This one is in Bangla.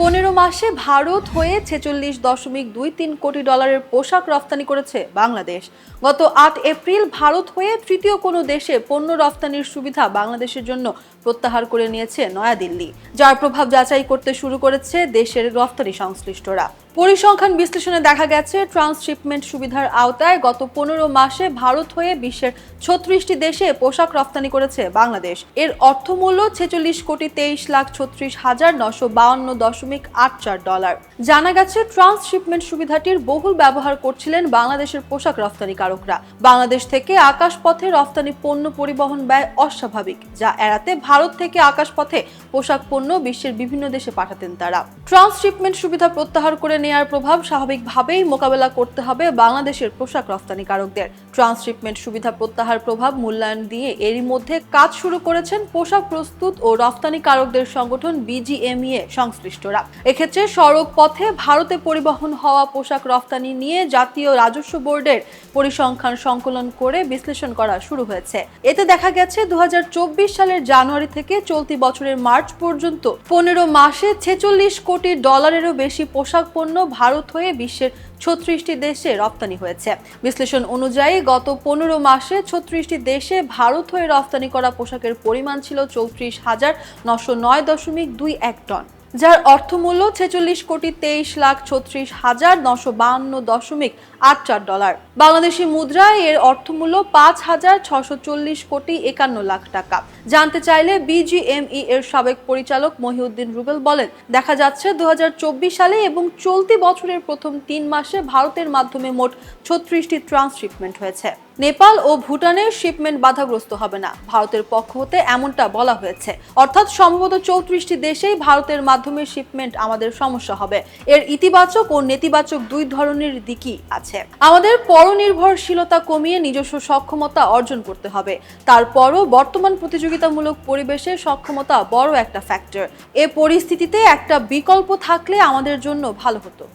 পনেরো মাসে ভারত হয়ে ছেচল্লিশ দশমিক দুই তিন কোটি ডলারের পোশাক রফতানি করেছে বাংলাদেশ। গত আট এপ্রিল ভারত হয়ে তৃতীয় কোনো দেশে পণ্য রফতানির সুবিধা বাংলাদেশের জন্য প্রত্যাহার করে নিয়েছে নয়াদিল্লি, যার প্রভাব যাচাই করতে শুরু করেছে দেশের রফতানি সংশ্লিষ্টরা। পরিসংখ্যান বিশ্লেষণে দেখা গেছে, ট্রান্সশিপমেন্ট সুবিধার আওতায় গত পনেরো মাসে ভারত হয়ে বিশ্বের ছত্রিশটি দেশে পোশাক রপ্তানি করেছে বাংলাদেশ। এর অর্থমূল্য ছেচল্লিশ কোটি তেইশ লাখ ছত্রিশ হাজার নশো বাউন্ন দশমিক আট চার ডলার। জানা গেছে, ট্রান্সশিপমেন্ট সুবিধাটির বহুল ব্যবহার করছিলেন বাংলাদেশের পোশাক রপ্তানিকারকরা। বাংলাদেশ থেকে আকাশপথে রফতানি পণ্য পরিবহন ব্যয় অস্বাভাবিক, যা এড়াতে ভারত থেকে আকাশপথে পোশাক পণ্য বিশ্বের বিভিন্ন দেশে পাঠাতেন তারা। ট্রান্সশিপমেন্ট সুবিধা প্রত্যাহার করে নেয়ার প্রভাব স্বাভাবিকভাবেই মোকাবেলা করতে হবে বাংলাদেশের পোশাক রফতানিকারকদের। ট্রান্সশিপমেন্ট সুবিধা প্রত্যাহার প্রভাব মূল্যায়ন দিয়ে এরই মধ্যে কাজ শুরু করেছেন পোশাক প্রস্তুত ও রফতানিকারকদের সংগঠন বিজিএমইএ সংশ্লিষ্টরা। এক্ষেত্রে সড়ক পথে ভারতে পরিবহন হওয়া পোশাক রফতানি নিয়ে জাতীয় রাজস্ব বোর্ডের পরিসংখ্যান সংকলন করে বিশ্লেষণ করা শুরু হয়েছে। এতে দেখা গেছে দু হাজার চব্বিশ সালের জানুয়ারি থেকে চলতি বছরের মার্চ পর্যন্ত পনেরো মাসে ছেচল্লিশ কোটি ডলারেরও বেশি পোশাক পণ্য ভারত হয়ে বিশ্বের ছত্রিশটি দেশে রপ্তানি হয়েছে। বিশ্লেষণ অনুযায়ী, গত পনেরো মাসে ছত্রিশটি দেশে ভারত হয়ে রপ্তানি করা পোশাকের পরিমাণ ছিল চৌত্রিশ হাজার নশো নয় দশমিক দুই এক টন। যার অর্থমূল্য ছেচল্লিশ কোটি তেইশ লাখ ছত্রিশ হাজার নশো বাহান্ন দশমিক আট চার ডলার। বাংলাদেশি মুদ্রায় এর অর্থমূল্য পাঁচ হাজার ছশো চল্লিশ কোটি একান্ন লাখ টাকা। জানতে চাইলে বিজিএমই এর সাবেক পরিচালক মহিউদ্দিন রুবেল বলেন, দেখা যাচ্ছে দু হাজার চব্বিশ সালে এবং চলতি বছরের প্রথম তিন মাসে ভারতের মাধ্যমে মোট ছত্রিশটি ট্রান্সশিপমেন্ট হয়েছে। নেপাল ও ভুটানের শিপমেন্ট বাধাগ্রস্ত হবে না। ভারতের পক্ষ হতে এমনটা বলা হয়েছে। অর্থাৎ সম্ভবত চৌত্রিশটি দেশেই ভারতের মাধ্যমে শিপমেন্ট আমাদের সমস্যা হবে। এর ইতিবাচক ও নেতিবাচক দুই ধরনের দিকই আছে। আমাদের পরনির্ভরশীলতা কমিয়ে নিজস্ব সক্ষমতা অর্জন করতে হবে। তারপরও বর্তমান প্রতিযোগিতামূলক পরিবেশে সক্ষমতা বড় একটা ফ্যাক্টর এ পরিস্থিতিতে একটা বিকল্প থাকলে আমাদের জন্য ভালো হতো।